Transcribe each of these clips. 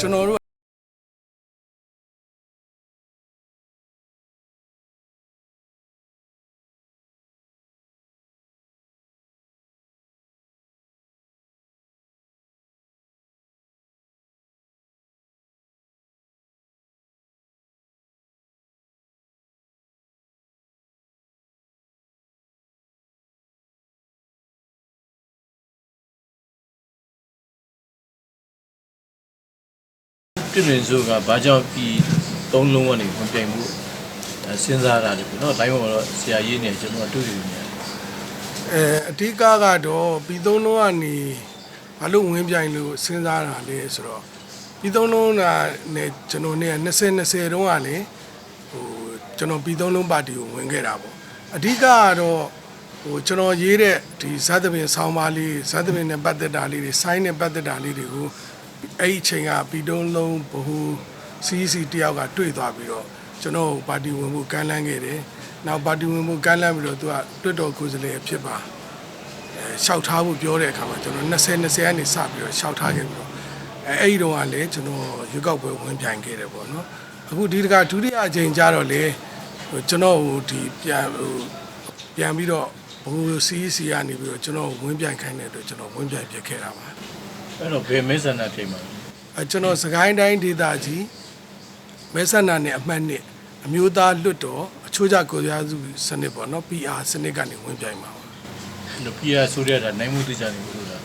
ကျွန်တော်တို့ ပြမြင်စုကဘာကြောင့်ဒီသုံးလုံးကနေမပြိုင်ဘူးစဉ်းစားတာလေပေါ့နော်။တိုင်းပေါ်တော့ဆရာကြီးနဲ့ကျွန်တော်အတူတူနေတယ်။အဲအဓိကကတော့ပြီးသုံးလုံးကနေဘာလို့ဝင်ပြိုင်လို့စဉ်းစားတာလဲဆိုတော့ပြီးသုံးလုံးကနဲ့ကျွန်တော်နဲ့20 20တုန်းကလေဟိုကျွန်တော်ပြီးသုံးလုံးပါတီကိုဝင်ခဲ့တာပေါ့။အဓိကကတော့ဟိုကျွန်တော်ရေးတဲ့ဒီဇာတ်ပင်ဆောင်းပါးလေးဇာတ်ပင်နဲ့ပတ်သက်တာလေးတွေဆိုင်းနဲ့ပတ်သက်တာလေးတွေကို အဲ့ဒီအချိန်ကပြီးသုံးလုံးဘ who CEC တယောက်ကတွေ့သွားပြီးတော့ကျွန်တော်ပါတီဝင်ဖို့ကမ်းလှမ်းခဲ့တယ်နောက်ပါတီဝင်ဖို့ကမ်းလှမ်းပြီးတော့သူကတွတ်တော်ကိုယ်စားလှယ်ဖြစ်ပါအဲရှောက်ထားဖို့ပြောတဲ့အခါမှာကျွန်တော်20 20ကနေစပြီးတော့ရှောက်ထားခဲ့ပြီးတော့အဲအဲ့ဒီတော့ကလည်းကျွန်တော်ရွေးကောက်ပွဲဝင်ပြိုင်ခဲ့တယ်ပေါ့နော်အခုဒီတကဒုတိယအကြိမ်ကျတော့လေဟိုကျွန်တော်ဟိုဒီပြန်ဟိုပြန်ပြီးတော့ဘိုး CEC ကနေပြီးတော့ကျွန်တော်ဝင်ပြိုင်ခိုင်းတဲ့အတွက်ကျွန်တော်ဝင်ပြိုင်ဖြစ်ခဲ့တာပါ အဲ့တော့ဘယ်မဲဆန္ဒထိမှာအဲကျွန်တော်စကိုင်းတိုင်းဒေသကြီးမဲဆန္ဒနဲ့အမှတ်နှစ်အမျိုးသားလွတ်တော်အချိုးကျကိုယ်စားစုစနစ်ပေါ့နော် PR စနစ်ကနေဝင်ပြိုင်ပါပါအဲ့တော့ပြည်ရဆိုရတာနိုင်မှုသိကြနေဘူးလား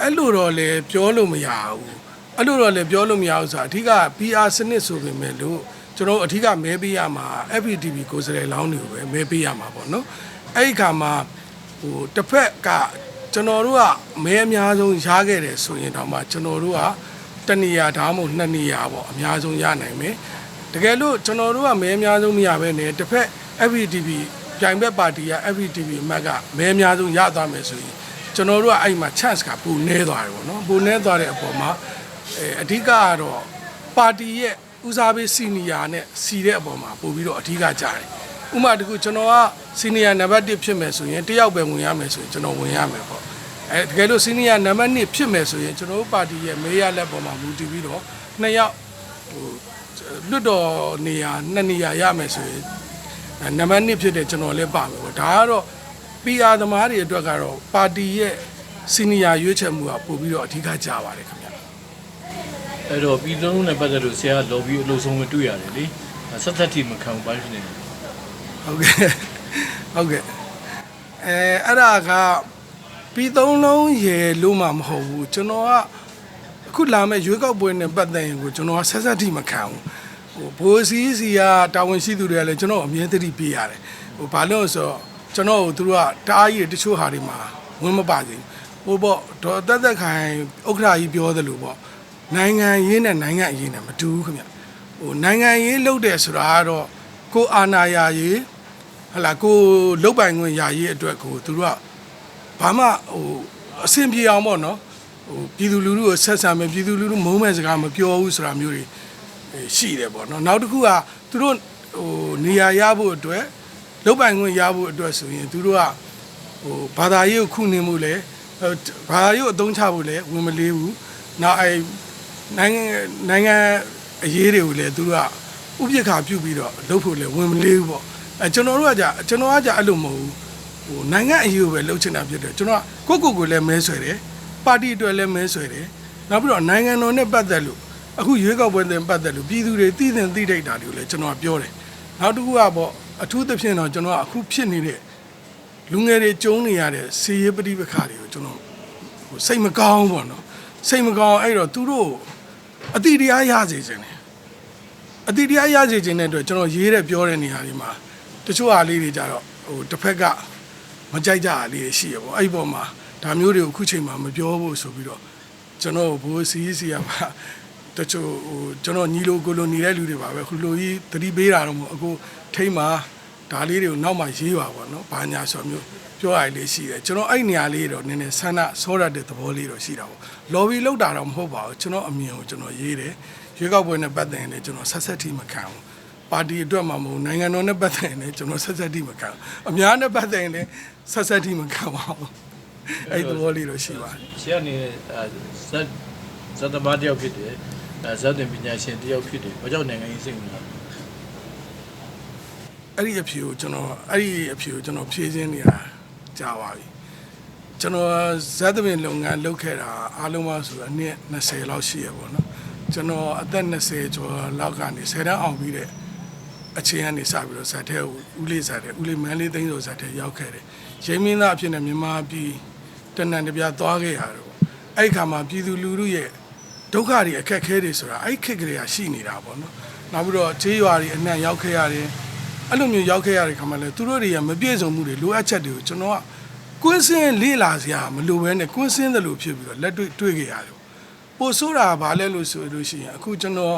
အဲ့လိုတော့လေပြောလို့မရဘူးအဲ့လိုတော့လေပြောလို့မရဘူးဆိုတာအဓိက PR စနစ်ဆိုပေမဲ့လို့ကျွန်တော်အဓိကမဲပေးရမှာ FPTV ကိုယ်စားလှယ်လောင်းတွေကိုပဲမဲပေးရမှာပေါ့နော်အဲ့ဒီခါမှာဟိုတစ်ဖက်က ကျွန်တော်တို့ကမဲအများဆုံးရခဲ့တယ်ဆိုရင်တော့မှကျွန်တော်တို့ကတစ်နေရာဒါမှမဟုတ်နှစ်နေရာပေါ့အများဆုံးရနိုင်မယ်တကယ်လို့ကျွန်တော်တို့ကမဲအများဆုံးမရဘဲနဲ့တစ်ဖက် FPTV ပြိုင်ဘက်ပါတီက FPTV အမတ်ကမဲအများဆုံးရသွားမယ်ဆိုရင်ကျွန်တော်တို့ကအဲ့မှာ chance ကပိုနေသွားတယ်ပေါ့နော်ပိုနေသွားတဲ့အပေါ်မှာအဲအဓိကကတော့ပါတီရဲ့ဦးစားပေးစီနီယာနဲ့စီတဲ့အပေါ်မှာပို့ပြီးတော့အဓိကကြားတယ် ဥပမာတကူကျွန်တော်ကစီနီယာနံပါတ်1ဖြစ်မယ်ဆိုရင်တယောက်ပဲဝင်ရမယ်ဆိုရင်ကျွန်တော်ဝင်ရမယ်ပေါ့အဲတကယ်လို့စီနီယာနံပါတ်2ဖြစ်မယ်ဆိုရင်ကျွန်တော်တို့ပါတီရဲ့မေးရလက်ပေါ်မှာမူတည်ပြီးတော့နှစ်ယောက်ဟိုလွတ်တော်နေရာနှစ်နေရာရမယ်ဆိုရင်အဲနံပါတ်1ဖြစ်တဲ့ကျွန်တော်လည်းပါမယ်ပေါ့ဒါကတော့ PR သမားတွေအတွက်ကတော့ပါတီရဲ့စီနီယာရွေးချယ်မှုကပို့ပြီးတော့အဓိကကြပါတယ်ခင်ဗျာအဲ့တော့ပြည်သုံးလုံးနဲ့ပတ်သက်လို့ဆရာလော်ဘီအလို့ဆုံးမတွေ့ရတယ်လေဆက်သက်တိမခံဘူးဘာဖြစ်နေလဲ ဟုတ်ကဲ့ဟုတ်ကဲ့အဲအဲ့ဒါကပြီးသုံးလုံးရေလို့မှမဟုတ်ဘူးကျွန်တော်ကအခုလာမဲ့ရွေးကောက်ပွဲနဲ့ပတ်သက်ရင်ကိုကျွန်တော်ကဆက်ဆက်ထိမခံဘူးဟိုဘိုးစီစီကတာဝန်ရှိသူတွေကလည်းကျွန်တော်အမြဲတမ်းပေးရတယ်ဟိုဘာလို့လဲဆိုတော့ကျွန်တော်တို့သူတို့ကတားကြီးတချို့ဟာတွေမှာဝင်မပါသေးဘူးဟိုပေါ့ဒေါ်တက်တက်ခိုင်ဥက္ကရာကြီးပြောသလိုပေါ့နိုင်ငံရေးနဲ့နိုင်ငံအရေးနဲ့မတူဘူးခင်ဗျဟိုနိုင်ငံရေးလုပ်တယ်ဆိုတာကတော့ကိုအာနာယာရေး ဟလာကိုလုတ်ပိုင်ခွင့်ယာရေးအတွက်ကိုသူတို့ကဘာမှဟိုအဆင်ပြေအောင်ပေါ့နော်ဟိုပြည်သူလူထုကိုဆက်ဆံမယ်ပြည်သူလူထုမုန်းမဲ့စကားမပြောဘူးဆိုတာမျိုးတွေရှိတယ်ပေါ့နော်နောက်တစ်ခုကသူတို့ဟိုနေရာရဖို့အတွက်လုတ်ပိုင်ခွင့်ရဖို့အတွက်ဆိုရင်သူတို့ကဟိုဘာသာရေးကိုခုနေမှုလဲဟိုဘာသာရေးကိုအသုံးချဖို့လဲဝင်မလေးဘူးနောက်အဲနိုင်ငံနိုင်ငံအရေးတွေကိုလည်းသူတို့ကဥပက္ခပြုပြီးတော့လုပ်ဖို့လဲဝင်မလေးဘူးပေါ့ အဲကျွန်တော်တို့ကကြကျွန်တော်ကကြအဲ့လိုမဟုတ်ဘူးဟိုနိုင်ငံအရေးကိုပဲလှုပ်ချင်တာဖြစ်တယ်ကျွန်တော်ကကိုကိုကိုလည်းမဲဆွဲတယ်ပါတီအတွက်လည်းမဲဆွဲတယ်နောက်ပြီးတော့နိုင်ငံတော်နဲ့ပတ်သက်လို့အခုရွေးကောက်ပွဲတင်ပတ်သက်လို့ပြည်သူတွေသိသင့်သိထိုက်တာတွေကိုလည်းကျွန်တော်ပြောတယ်နောက်တစ်ခုကပေါ့အထူးသဖြင့်တော့ကျွန်တော်ကအခုဖြစ်နေတဲ့လူငယ်တွေကျုံနေရတဲ့ဆေးရပဋိပက္ခတွေကိုကျွန်တော်ဟိုစိတ်မကောင်းပေါ့နော်စိတ်မကောင်းအဲ့တော့သူတို့အတိတရားရစေခြင်းနဲ့အတိတရားရစေခြင်းတဲ့အတွက်ကျွန်တော်ရေးတဲ့ပြောတဲ့နေရာတွေမှာ ချို့ဟာလေးတွေကြတော့ဟိုတစ်ဖက်ကမကြိုက်ကြတာလေးတွေရှိရပေါ့အဲ့ဒီပေါ်မှာဒါမျိုးတွေကိုအခုချိန်မှာမပြောဖို့ဆိုပြီးတော့ကျွန်တော်ဘိုးစီးစီရပါတချို့ဟိုကျွန်တော်ညီလိုကိုလိုနေတဲ့လူတွေပါပဲခုလိုကြီးသတိပေးတာတော့မဟုတ်အခုထိမ့်မှာဒါလေးတွေကိုနောက်မှရေးပါပေါ့နော်ဘာညာဆိုမျိုးပြောရလေးရှိတယ်ကျွန်တော်အဲ့နေရာလေးတော့နည်းနည်းဆန္ဒဆောရတဲ့သဘောလေးတော့ရှိတာပေါ့လော်ဘီလောက်တာတော့မဟုတ်ပါဘူးကျွန်တော်အမြင်ကိုကျွန်တော်ရေးတယ်ရွေးကောက်ပွဲနဲ့ပတ်သက်ရင်လည်းကျွန်တော်ဆက်ဆက်ထိမခံဘူး ပါတီအတွက်မှမဟုတ်နိုင်ငံတော်နဲ့ပတ်သက်ရင်လည်းကျွန်တော်ဆက်ဆက်ထိမခံဘူးအများနဲ့ပတ်သက်ရင်လည်းဆက်ဆက်ထိမခံပါဘူးအဲ့ဒီသဘောလေးတော့ရှိပါတယ်ဆရာအနေနဲ့အဲဇက်ဇတ်သမားတစ်ယောက်ဖြစ်တယ်အဲဇတ်တင်ပညာရှင်တစ်ယောက်ဖြစ်တယ်ဘာကြောင့်နိုင်ငံရေးစိတ်ဝင်စားလဲအဲ့ဒီအဖြေကိုကျွန်တော်အဲ့ဒီအဖြေကိုကျွန်တော်ဖြည့်စင်းနေတာကြာပါပြီကျွန်တော်ဇက်သမင်လုပ်ငန်းလုပ်ခဲ့တာအားလုံးပါဆိုတော့အနည်း20လောက်ရှိရပေါ့နော်ကျွန်တော်အသက်20ကျော်လောက်ကနေ10တန်းအောင်ပြီးတဲ့ အချိန်ကနေစပြီးတော့ဇက်ထဲကိုဦးလေးဇက်ထဲဦးလေးမန်းလေးသိန်းဆိုဇက်ထဲရောက်ခဲ့တယ်ရိမင်းသားအဖြစ်နဲ့မြန်မာပြည်တနန်တပြားသွားခဲ့ရတယ်ပေါ့အဲ့ဒီခါမှာပြည်သူလူထုရဲ့ဒုက္ခတွေအခက်အခဲတွေဆိုတာအဲ့ဒီခက်ကလေးကရှိနေတာပေါ့နော်နောက်ပြီးတော့ခြေရွာတွေအနှံ့ရောက်ခဲ့ရတယ်အဲ့လိုမျိုးရောက်ခဲ့ရတဲ့ခါမှလည်းသူတို့တွေကမပြည့်စုံမှုတွေလိုအပ်ချက်တွေကိုကျွန်တော်ကကွင်းစင်းလေ့လာစရာမလိုဘဲနဲ့ကွင်းစင်းသလိုဖြစ်ပြီးတော့လက်တွေ့တွေ့ခဲ့ရတယ်။ပိုဆိုးတာကဘာလဲလို့ဆိုလို့ရှိရင်အခုကျွန်တော်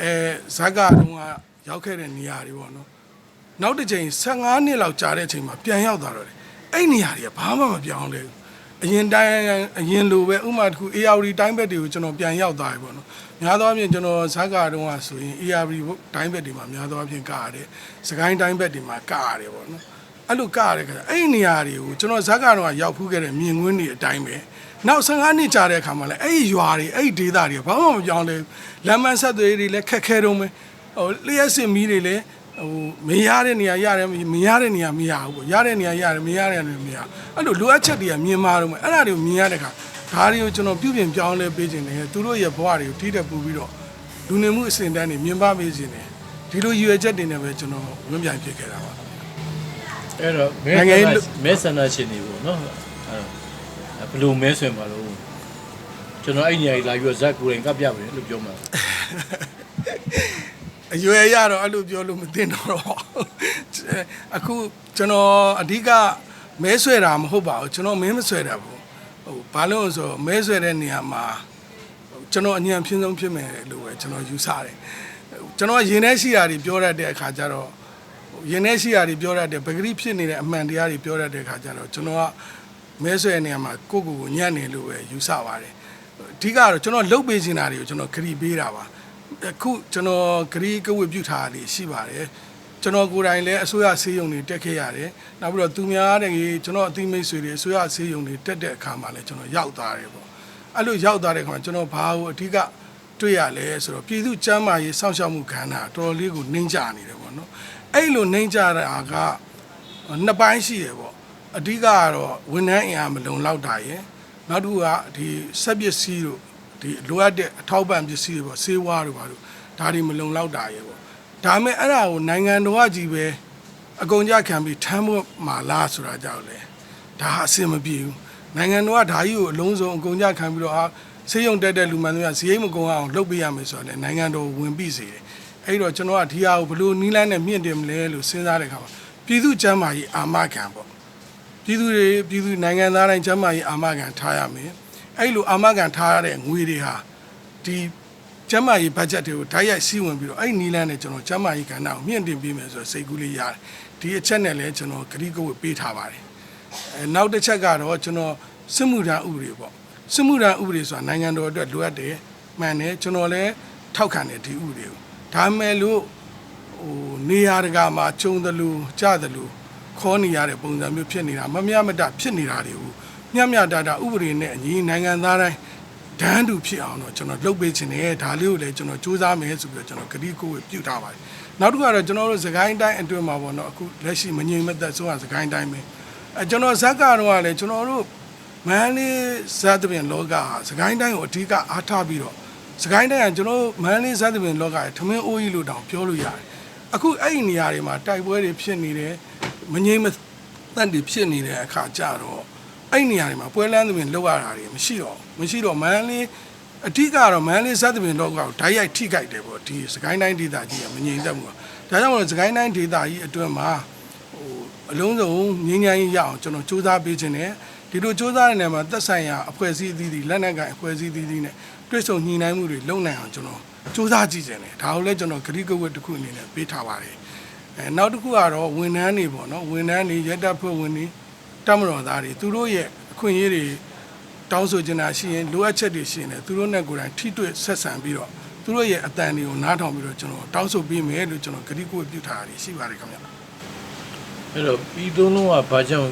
အဲဇက်ကတော့က ရောက်ခဲ့တဲ့နေရာတွေပေါ့နော်။နောက်တစ်ချိန်15နှစ်လောက်ကြာတဲ့အချိန်မှာပြန်ရောက်သွားတော့တယ်။အဲ့နေရာတွေကဘာမှမပြောင်းလဲဘူး။အရင်တိုင်းအရင်လိုပဲဥမာတစ်ခု ARD တိုင်းဘက်တွေကိုကျွန်တော်ပြန်ရောက်သွားပြီပေါ့နော်။များသောအားဖြင့်ကျွန်တော်ဇက်ကတော့ကဆိုရင် ARD တိုင်းဘက်တွေမှာများသောအားဖြင့်ကရတယ်။စကိုင်းတိုင်းဘက်တွေမှာကရတယ်ပေါ့နော်။အဲ့လိုကရတဲ့ခါကျအဲ့ဒီနေရာတွေကိုကျွန်တော်ဇက်ကတော့ကရောက်ဖူးခဲ့တဲ့မြင်ကွင်းတွေအတိုင်းပဲ။နောက်15နှစ်ကြာတဲ့အခါမှာလည်းအဲ့ဒီရွာတွေအဲ့ဒီဒေသတွေဘာမှမပြောင်းလဲဘူး။လမ်းမဆက်သွယ်ရေးတွေလည်းခက်ခဲတော့မယ်။ ဟိုလျှက်စစ်မီးတွေလည်းဟိုမရတဲ့နေရာရတယ်မရတဲ့နေရာမရဘူးပေါ့။ရတဲ့နေရာရတယ်မရတဲ့နေရာမရ။အဲ့လိုလိုအပ်ချက်တွေကမြင်မာတော့မယ်။အဲ့ဒါတွေကိုမြင်ရတဲ့အခါဒါတွေကိုကျွန်တော်ပြုပြင်ပြောင်းလဲပေးခြင်းနဲ့သူတို့ရဲ့ဘဝတွေကိုထိတဲ့ပူပြီးတော့လူနေမှုအစဉ်တန်းတွေမြင်ပါပေးခြင်းနဲ့ဒီလိုရည်ရွယ်ချက်တွေနဲ့ပဲကျွန်တော်ဝန်ပြန်ဖြစ်ခဲ့တာပါအဲ့တော့မဲနိုင်ငံရေးဆန္လို့ဒမဲဆန္ဒရှင်တွေပေါ့နော်အဲ့တော့ဘယ်လိုမဲဆွင်ပါလို့ကျွန်တော်အဲ့နေရာကြီးလာပြီးတော့ဇက်ကိုယ်တိုင်ကပ်ပြမယ်လို့ပြောမှာ အရွယ်ရတော့အဲ့လိုပြောလို့မသိတော့တော့အခုကျွန်တော်အဓိကမဲဆွဲတာမဟုတ်ပါဘူးကျွန်တော်မဲမဆွဲတာဘူးဟိုဘာလို့လဲဆိုတော့မဲဆွဲတဲ့နေရာမှာကျွန်တော်အញ្ញံဖြစ်ဆုံးဖြစ်မယ်လို့ပဲကျွန်တော်ယူဆတယ်ကျွန်တော်ရင်ထဲရှိတာတွေပြောရတဲ့အခါကျတော့ရင်ထဲရှိတာတွေပြောရတဲ့ပဂရိဖြစ်နေတဲ့အမှန်တရားတွေပြောရတဲ့အခါကျတော့ကျွန်တော်ကမဲဆွဲတဲ့နေရာမှာကိုယ့်ကိုယ်ကိုညံ့နေလို့ပဲယူဆပါတယ်အဓိကတော့ကျွန်တော်လှုပ်ပေးနေတာတွေကိုကျွန်တော်ခရီးပေးတာပါ အခုကျွန်တော်ဂရီကဝတ်ပြုထားတာလေးရှိပါတယ်ကျွန်တော်ကိုယ်တိုင်လည်းအစိုးရဆေးရုံတွေတက်ခဲ့ရတယ်နောက်ပြီးတော့သူများတဲ့ကြီးကျွန်တော်အသိမိတ်ဆွေတွေအစိုးရဆေးရုံတွေတက်တဲ့အခါမှာလည်းကျွန်တော်ရောက်သွားတယ်ပေါ့အဲ့လိုရောက်သွားတဲ့အခါမှာကျွန်တော်ဘာကိုအဓိကတွေ့ရလဲဆိုတော့ပြည်သူ့ကျန်းမာရေးစောင့်ရှောက်မှုကဏ္ဍတော်တော်လေးကိုနှိမ့်ချနေတယ်ပေါ့နော်အဲ့လိုနှိမ့်ချတာကနှစ်ပိုင်းရှိတယ်ပေါ့အဓိကကတော့ဝန်ထမ်းအင်အားမလုံလောက်တာရယ်နောက်တစ်ခုကဒီစက်ပစ္စည်းတို့ ဒီလိုအပ်တဲ့အထောက်ပံ့ပစ္စည်းတွေပေါ့ဆေးဝါးတို့ပါတို့ဒါတွေမလုံလောက်တာရေပေါ့ဒါမဲ့အဲ့ဒါကိုနိုင်ငံတော်ကကြီးပဲအကုန်ကြခံပြီးထမ်းဖို့မှာလားဆိုတာကြောက်လေဒါအဆင်မပြေဘူးနိုင်ငံတော်ကဒါကြီးကိုအလုံးစုံအကုန်ကြခံပြီးတော့အာဆေးရုံတက်တဲ့လူမှန်တွေကဈေးမကုန်အောင်လုပ်ပေးရမယ်ဆိုတော့လေနိုင်ငံတော်ဝင်ပြီးစေတယ်အဲ့တော့ကျွန်တော်ကဒီဟာကိုဘယ်လိုနီးလန်းနဲ့မြင့်တင်မလဲလို့စဉ်းစားတဲ့အခါမှာပြည်သူ့ကျန်းမာရေးအာမခံပေါ့ပြည်သူတွေပြည်သူနိုင်ငံသားတိုင်းကျန်းမာရေးအာမခံထားရမယ် အဲ့လိုအာမခံထားရတဲ့ငွေတွေဟာဒီကျန်းမာရေးဘတ်ဂျက်တွေကိုဓာတ်ရိုက်စီးဝင်ပြီးတော့အဲ့ဒီနီလန်းနဲ့ကျွန်တော်ကျန်းမာရေးကဏ္ဍကိုမြင့်တင်ပေးမယ်ဆိုတော့စိတ်ကူးလေးရတယ်ဒီအချက်နဲ့လည်းကျွန်တော်ဂရိကဝတ်ပေးထားပါတယ်အဲနောက်တစ်ချက်ကတော့ကျွန်တော်စစ်မှုထမ်းဥပဒေပေါ့စစ်မှုထမ်းဥပဒေဆိုတာနိုင်ငံတော်အတွက်လိုအပ်တယ်မှန်တယ်ကျွန်တော်လည်းထောက်ခံတယ်ဒီဥပဒေကိုဒါမဲ့လို့ဟိုနေရာတကာမှာကျုံတယ်လို့ကြားတယ်လို့ခေါ်နေရတဲ့ပုံစံမျိုးဖြစ်နေတာမမျှမတဖြစ်နေတာတွေကို မျှမျှတတဥပဒေနဲ့အညီနိုင်ငံသားတိုင်းဒန်းတူဖြစ်အောင်တော့ကျွန်တော်လုပ်ပေးခြင်းနဲ့ဒါလေးကိုလည်းကျွန်တော်စူးစမ်းမယ်ဆိုပြီးတော့ကျွန်တော်ဂတိကိုပြုထားပါတယ်နောက်တစ်ခုကတော့ကျွန်တော်တို့စကိုင်းတိုင်းအတွင်းမှာပေါ့နော်အခုလက်ရှိမငြိမ်မသက်ဆုံးကစကိုင်းတိုင်းပဲအဲကျွန်တော်ဇက်ကတော့ကလည်းကျွန်တော်တို့မန်းလေးဇက်တပင်လောကဟာစကိုင်းတိုင်းကိုအဓိကအားထားပြီးတော့စကိုင်းတိုင်းကကျွန်တော်တို့မန်းလေးဇက်တပင်လောကရဲ့ထမင်းအိုးကြီးလို့တောင်ပြောလို့ရတယ်အခုအဲ့ဒီနေရာတွေမှာတိုက်ပွဲတွေဖြစ်နေတယ်မငြိမ်မသက်တွေဖြစ်နေတဲ့အခါကြတော့ အဲ့နေရာတွေမှာပွဲလန်းသမင်လောက်ရတာတွေမရှိတော့မရှိတော့မန်းလေးအဓိကတော့မန်းလေးဇက်သမင်တော့ကောဓာတ်ရိုက်ထိကြိုက်တယ်ပေါ့ဒီစကိုင်းတိုင်းဒေသကြီးကမငြိမ်သက်ဘူးဒါကြောင့်မို့စကိုင်းတိုင်းဒေသကြီးအတွင်းမှာဟိုအလုံးစုံငြိမ်းချမ်းရေးရအောင်ကျွန်တော်စူးစမ်းပေးခြင်းနဲ့ဒီလိုစူးစမ်းတဲ့နေရာမှာသက်ဆိုင်ရာအဖွဲ့အစည်းအသီးသီးလက်နက်ကိုင်အဖွဲ့အစည်းအသီးသီးနဲ့တွဲဆုံညှိနှိုင်းမှုတွေလုပ်နိုင်အောင်ကျွန်တော်စူးစမ်းကြည့်ခြင်းနဲ့ဒါကိုလည်းကျွန်တော်ဂရိကဝတ်တစ်ခုအနေနဲ့ပေးထားပါတယ်အဲနောက်တစ်ခုကတော့ဝန်ထမ်းတွေပေါ့နော်ဝန်ထမ်းတွေရက်တပ်ဖွဲ့ဝင်တွေ တမတော်သားတွေသူတို့ရဲ့အခွင့်အရေးတွေတောင်းဆိုချင်တာရှိရင်လိုအပ်ချက်တွေရှိရင်လည်းသူတို့နဲ့ကိုယ်တိုင်ထိတွေ့ဆက်ဆံပြီးတော့သူတို့ရဲ့အတန်တွေကိုနားထောင်ပြီးတော့ကျွန်တော်တောင်းဆိုပေးမယ်လို့ကျွန်တော်ဂတိကိုပြုထားတာရှိပါတယ်ခင်ဗျအဲ့တော့ပြီးသုံးလုံးကဘာကြောင့်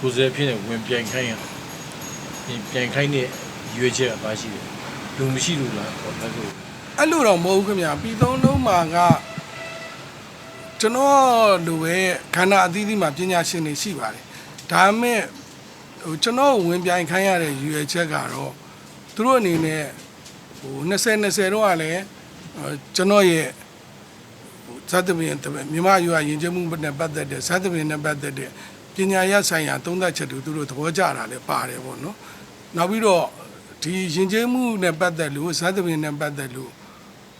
ကိုယ်စားဖြစ်နေဝင်ပြိုင်ခိုင်းရပြန်ပြိုင်ခိုင်းတဲ့ရွေးချက်ကဘာရှိလဲလူမရှိလို့လားဟောလက်ကိုအဲ့လိုတော့မဟုတ်ဘူးခင်ဗျာပြီးသုံးလုံးမှာကကျွန်တော်လိုပဲခန္ဓာအသီးသီးမှာပညာရှင်တွေရှိပါတယ် ဒါပေမဲ့ဟိုကျွန်တော်ဝင်ပြိုင်ခိုင်းရတဲ့ရည်ရွယ်ချက်ကတော့သူတို့အနေနဲ့ဟို20 20တော့ကလည်းဟိုကျွန်တော်ရဲ့ဟိုဇတ်တပင်တပင်မြမယူရရင်ကျမှုနဲ့ပတ်သက်တဲ့ဇတ်တပင်နဲ့ပတ်သက်တဲ့ပညာရဆိုင်ရာသုံးသပ်ချက်တွေသူတို့သဘောကျတာလည်းပါတယ်ပေါ့နော်နောက်ပြီးတော့ဒီရင်ကျမှုနဲ့ပတ်သက်လို့ဇတ်တပင်နဲ့ပတ်သက်လို့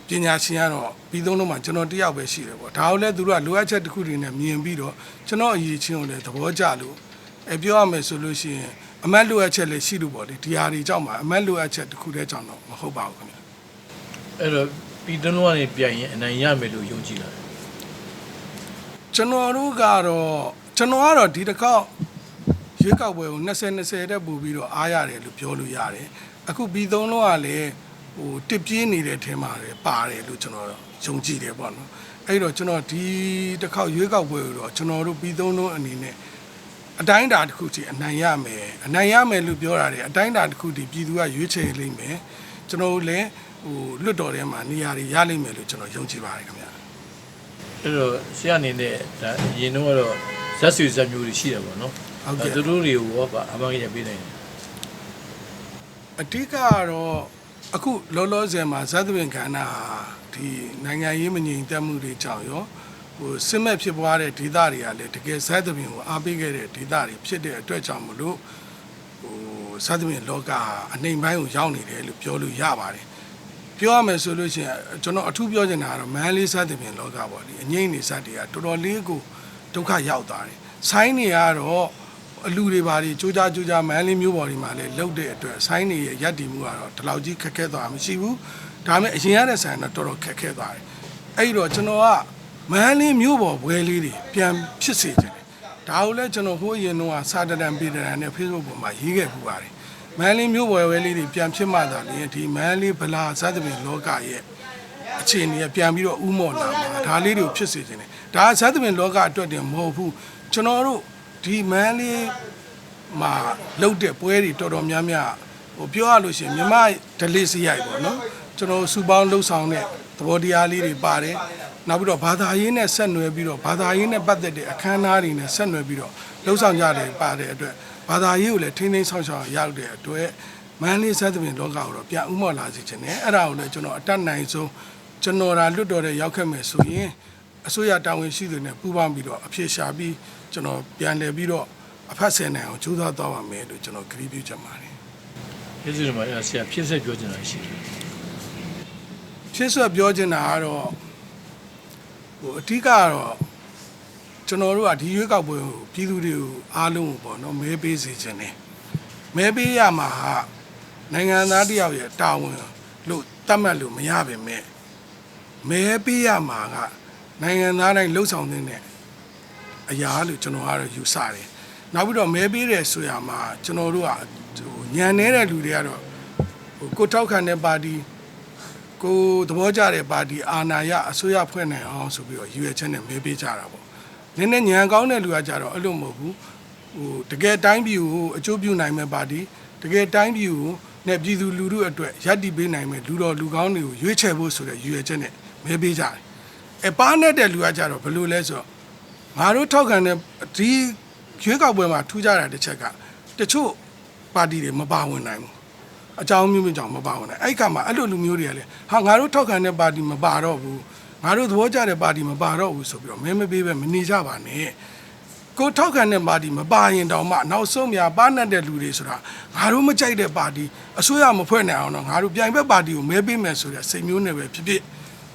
ပညာရှင်ကတော့ပြီးသုံးလုံးမှာကျွန်တော်တယောက်ပဲရှိတယ်ပေါ့ဒါကိုလည်းသူတို့ကလိုအပ်ချက်တစ်ခုတွေနဲ့မြင်ပြီးတော့ကျွန်တော်အရေးချင်းကိုလည်းသဘောကျလို့ အဲပြောရမယ်ဆိုလို့ရှိရင်အမတ်လိုအပ်ချက်လည်းရှိလို့ပေါ့လေဒီဟာတွေကြောင့်ပါအမတ်လိုအပ်ချက်တစ်ခုတည်းကြောင့်တော့မဟုတ်ပါဘူးခင်ဗျာအဲ့တော့ပြီးသုံးလုံးကနေပြန်ရင်အနိုင်ရမယ်လို့ယုံကြည်လာတယ်ကျွန်တော်တို့ကတော့ကျွန်တော်ကတော့ဒီတစ်ခေါက်ရွေးကောက်ပွဲကို20 20တဲ့ပို့ပြီးတော့အားရတယ်လို့ပြောလို့ရတယ်အခုပြီးသုံးလုံးကလည်းဟိုတစ်ပြေးနေတဲ့ထဲမှာလည်းပါတယ်လို့ကျွန်တော်ယုံကြည်တယ်ပေါ့နော်အဲ့တော့ကျွန်တော်ဒီတစ်ခေါက်ရွေးကောက်ပွဲကိုတော့ကျွန်တော်တို့ပြီးသုံးလုံးအနေနဲ့ အတိုင်းအတာတစ်ခုစီအနိုင်ရမယ်အနိုင်ရမယ်လို့ပြောတာတယ်အတိုင်းအတာတစ်ခုတည်းပြည်သူကရွေးချယ်လိမ့်မယ်ကျွန်တော်တို့လည်းဟိုလွတ်တော်ထဲမှာနေရာတွေရလိမ့်မယ်လို့ကျွန်တော်ယုံကြည်ပါတယ်ခင်ဗျာအဲ့တော့ဆရာအနေနဲ့ဒါအရင်တော့ကတော့ဇက်ဆွေဇက်မျိုးတွေရှိတယ်ပေါ့နော်ဟုတ်ကဲ့သူတို့တွေကိုဟောပါအမှန်ကြီးပေးနိုင်တယ်အဓိကကတော့အခုလောလောဆယ်မှာဇတ်သပင်ကဏ္ဍဟာဒီနိုင်ငံရေးမငြိမ်သက်မှုတွေကြောင့်ရော ဟိုစစ်မဲ့ဖြစ်ပွားတဲ့ဒေသတွေကလည်းတကယ်ဇတ်သပင်ကိုအားပေးခဲ့တဲ့ဒေသတွေဖြစ်တဲ့အတွက်ကြောင့်မလို့ဟိုဇတ်သပင်လောကဟာအနှိမ်ပိုင်းကိုရောက်နေတယ်လို့ပြောလို့ရပါတယ်ပြောရမယ်ဆိုလို့ရှိရင်ကျွန်တော်အထူးပြောချင်တာကတော့မန်းလေးဇတ်သပင်လောကပေါ့လေအငိမ့်နေဇတ်တွေကတော်တော်လေးကိုဒုက္ခရောက်သွားတယ်ဆိုင်းတွေကတော့အလူတွေပါတွေကြိုးကြားကြိုးကြားမန်းလေးမျိုးပေါ်တွေမှာလည်းလှုပ်တဲ့အတွက်ဆိုင်းနေရဲ့ရက်တည်မှုကတော့ဒီလောက်ကြီးခက်ခဲသွားမှာမရှိဘူးဒါပေမဲ့အရင်ရတဲ့ဆိုင်တော့တော်တော်ခက်ခဲသွားတယ်အဲ့ဒီတော့ကျွန်တော်က မန်းလေးမျိုးပေါ်ဘွဲလေးတွေပြန်ဖြစ်စေချင်တယ်ဒါကိုလည်းကျွန်တော်ဟိုးအရင်တော့စာတရန်ပေတရန်နဲ့ Facebook ပေါ်မှာရေးခဲ့ပူပါတယ်မန်းလေးမျိုးပေါ်ဘွဲလေးတွေပြန်ဖြစ်မှသာလေဒီမန်းလေးဗလာစသဖြင့်လောကရဲ့အခြေအနေကပြန်ပြီးတော့ဥမော်လာမှာဒါလေးတွေကိုဖြစ်စေချင်တယ်ဒါကစသဖြင့်လောကအတွက်တင်မဟုတ်ဘူးကျွန်တော်တို့ဒီမန်းလေးမှာလှုပ်တဲ့ပွဲတွေတော်တော်များများဟိုပြောရလို့ရှိရင်မြမဒလေးစရိုက်ပေါ့နော်ကျွန်တော်စူပေါင်းလှုပ်ဆောင်တဲ့ သဘောတရားလေးတွေပါတယ်နောက်ပြီးတော့ဘာသာရေးနဲ့ဆက်နွယ်ပြီးတော့ဘာသာရေးနဲ့ပတ်သက်တဲ့အခမ်းအနားတွေနဲ့ဆက်နွယ်ပြီးတော့လှုပ်ဆောင်ကြတယ်ပါတဲ့အတွက်ဘာသာရေးကိုလည်းထိန်းသိမ်းဆောင်ရှောက်ရောက်တဲ့အတွက်မန်းလေးဆက်သဖြင့်လောကကိုတော့ပြန်ဥမော်လာစေချင်တယ်အဲ့ဒါကိုလည်းကျွန်တော်အတတ်နိုင်ဆုံးကျွန်တော်ဒါလွတ်တော်တဲ့ရောက်ခဲ့မယ်ဆိုရင်အစိုးရတာဝန်ရှိသူတွေနဲ့ပူးပေါင်းပြီးတော့အဖြေရှာပြီးကျွန်တော်ပြန်လည်ပြီးတော့အဖတ်ဆယ်နိုင်အောင်ကြိုးစားသွားပါမယ်လို့ကျွန်တော်ကြိပြုချင်ပါတယ်ကျေးဇူးတင်ပါတယ်အဲ့ဒါဆရာဖြစ်ဆက်ပြောချင်တာရှိတယ်။ ဖြစ်ဆွပြောချင်တာကတော့ဟိုအဓိကကတော့ကျွန်တော်တို့ကဒီရွေးကောက်ပွဲကိုပြည်သူတွေကိုအားလုံးကိုပေါ့နော်မဲပေးစေချင်တယ်။မဲပေးရမှာဟာနိုင်ငံသားတယောက်ရဲ့တာဝန်လို့သတ်မှတ်လို့မရပါနဲ့မဲပေးရမှာကနိုင်ငံသားတိုင်းလှုပ်ဆောင်တဲ့အရာလို့ကျွန်တော်ကတော့ယူဆတယ်။နောက်ပြီးတော့မဲပေးတယ်ဆိုရမှာကျွန်တော်တို့ကဟိုညံနေတဲ့လူတွေကတော့ဟိုကိုထောက်ခံတဲ့ပါတီ ကိုသဘောကျတဲ့ပါတီအာဏာရအစိုးရဖွဲ့နိုင်အောင်ဆိုပြီးတော့ရည်ရွယ်ချက်နဲ့မဲပေးကြတာပေါ့နည်းနည်းညံကောင်းတဲ့လူကကြတော့အဲ့လိုမဟုတ်ဘူးဟိုတကယ်တိုင်းပြည်ကိုအကျိုးပြုနိုင်မဲ့ပါတီတကယ်တိုင်းပြည်ကိုနဲ့ပြည်သူလူထုအတွက်ရပ်တည်ပေးနိုင်မဲ့လူတော်လူကောင်းတွေကိုရွေးချယ်ဖို့ဆိုတဲ့ရည်ရွယ်ချက်နဲ့မဲပေးကြတယ်အဲပါနဲ့တဲ့လူကကြတော့ဘယ်လိုလဲဆိုတော့ငါတို့ထောက်ခံတဲ့ဒီရွေးကောက်ပွဲမှာထူးခြားတာတစ်ချက်ကတချို့ပါတီတွေမပါဝင်နိုင်ဘူး အကြောင်းမျိုးမျိုးကြောင့်မပါဘူးနဲ့အဲ့ခါမှာအဲ့လိုလူမျိုးတွေကလည်းဟာငါတို့ထောက်ခံတဲ့ပါတီမပါတော့ဘူးငါတို့သဘောကျတဲ့ပါတီမပါတော့ဘူးဆိုပြီးတော့မဲမပေးပဲမနေကြပါနဲ့ကိုထောက်ခံတဲ့ပါတီမပါရင်တောင်မှနောက်ဆုံးများပါနဲ့တဲ့လူတွေဆိုတာငါတို့မကြိုက်တဲ့ပါတီအစိုးရမဖွဲ့နိုင်အောင်တော့ငါတို့ပြိုင်ဘက်ပါတီကိုမဲပေးမယ်ဆိုတဲ့စိတ်မျိုးနဲ့ပဲဖြစ်ဖြစ်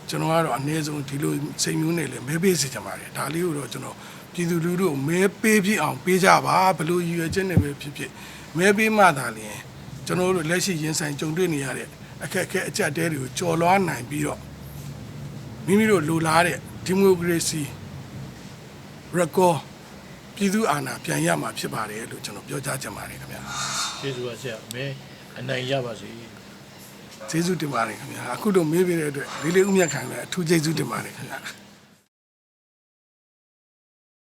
ကျွန်တော်ကတော့အနည်းဆုံးဒီလိုစိတ်မျိုးနဲ့လည်းမဲပေးစေချင်ပါတယ်ဒါလေးကိုတော့ကျွန်တော်ပြည်သူလူထုကိုမဲပေးပြအောင်ပေးကြပါဘယ်လိုရည်ရွယ်ချက်နဲ့ပဲဖြစ်ဖြစ်မဲပေးမှသာလျှင် ကျွန်တော်တို့လက်ရှိရင်ဆိုင်ကြုံတွေ့နေရတဲ့အခက်အခဲအကြက်တဲတွေကိုကျော်လွှားနိုင်ပြီးတော့မိမိတို့လိုလားတဲ့ဒီမိုကရေစီရကောပြည်သူအာဏာပြန်ရမှာဖြစ်ပါတယ်လို့ကျွန်တော်ပြောကြားချင်ပါတယ်ခင်ဗျာကျေးဇူးပါဆရာမဲအနိုင်ရပါစေကျေးဇူးတင်ပါတယ်ခင်ဗျာအခုတော့မေးပေးတဲ့အတွက်လေးလေးဥမြတ်ခံလည်းအထူးကျေးဇူးတင်ပါတယ်ခင်ဗျာ